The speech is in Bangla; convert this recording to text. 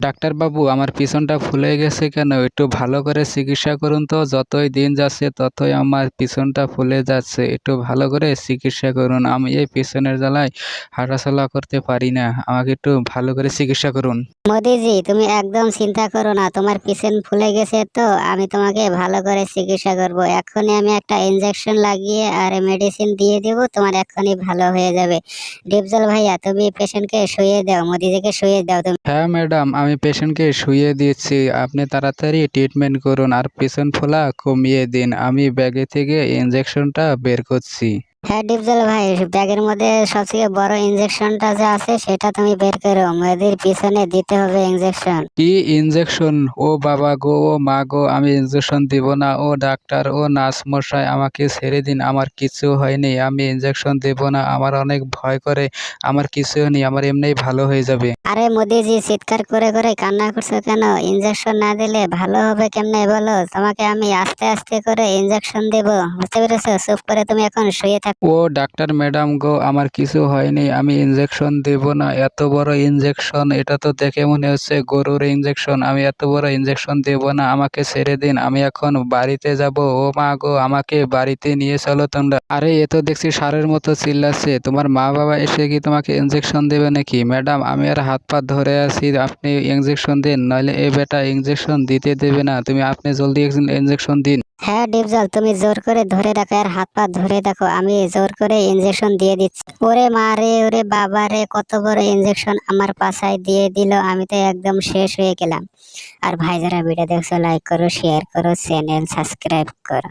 ডাক্তারবাবু আমার পিছনটা ফুলে গেছে কেন? একটু ভালো করে চিকিৎসা করুন তো। যতই দিন যাচ্ছে ততই আমার পিছনটা ফুলে যাচ্ছে। একটু ভালো করে চিকিৎসা করুন। আমি এই পিছনের জ্বালায় হাঁটাচলা করতে পারি না। আমাকে একটু ভালো করে চিকিৎসা করুন। মোদিজি তুমি একদম চিন্তা করো না। তোমার পিছন ফুলে গেছে তো আমি তোমাকে ভালো করে চিকিৎসা করব। এখনই আমি একটা ইনজেকশন লাগিয়ে আর মেডিসিন দিয়ে দেব তোমার এখনই ভালো হয়ে যাবে। ডিপজল ভাইয়া তুমি পেশেন্টকে শুয়ে দাও। মোদিজিকে শুয়ে দাও। তুমি হ্যাঁ ম্যাডাম আমি পেশেন্টকে শুয়ে দিচ্ছি। আপনি তাড়াতাড়ি ট্রিটমেন্ট করুন আর পেশেন্ট ফোলা কমিয়ে দিন। আমি ব্যাগে থেকে ইনজেকশনটা বের করছি। হ্যাঁ ডিপজল ভাই ব্যাগের মধ্যে সবথেকে বড় ইনজেকশনটা যে আছে সেটা তুমি বের করো। মোদির পিছনে দিতে হবে ইনজেকশন কি ইনজেকশন ও বাবা গো ও মা গো আমি ইনজেকশন দিব না। ও ডাক্তার ও নার্স মশাই আমাকে ছেড়ে দিন। আমার কিছু হয়নি। আমি ইনজেকশন দেব না। আমার অনেক ভয় করে। আমার কিছু নেই। আমার এমনিই ভালো হয়ে যাবে। আরে মোদিজি চিৎকার করে করে কান্না করছ কেন? ইনজেকশন না দিলে ভালো হবে কেমনে বলো? তোমাকে আমি আস্তে আস্তে করে ইনজেকশন দেব। বুঝতে পেরেছ? চুপ করে তুমি এখন শুয়ে থাকো ও ডাক্তার ম্যাডাম গো, আমার কিছু হয়নি, আমি ইনজেকশন দেব না, এত বড় ইনজেকশন এটা তো দেখে মনে হচ্ছে গরুর ইনজেকশন আমি এত বড় ইনজেকশন দেব না, আমাকে ছেড়ে দিন, আমি এখন বাড়িতে যাব, ও মা গো, আমাকে বাড়িতে নিয়ে চলো তোমরা। আরে, এ তো দেখছি সারের মতো চিল্লাচ্ছে, তোমার মা বাবা এসে কি তোমাকে ইনজেকশন দেবে নাকি? ম্যাডাম, আমি আর হাত পা ধরে আছি, আপনি ইনজেকশন দিন, নইলে এ বেটা ইনজেকশন দিতে দেবে না, তুমি আপনি জলদি ইনজেকশন দিন। হ্যাঁ ডিপজল, তুমি জোর করে ধরে রাখো আর হাত পা ধরে দেখো, আমি জোর করে ইনজেকশন দিয়ে দিচ্ছি। ওরে মা রে, ওরে বাবা রে, কত বড় ইনজেকশন আমার পাশায় দিয়ে দিল, আমি তো একদম শেষ হয়ে গেলাম। আর ভাই যারা ভিডিও দেখছ লাইক করো শেয়ার করো চ্যানেল সাবস্ক্রাইব করো।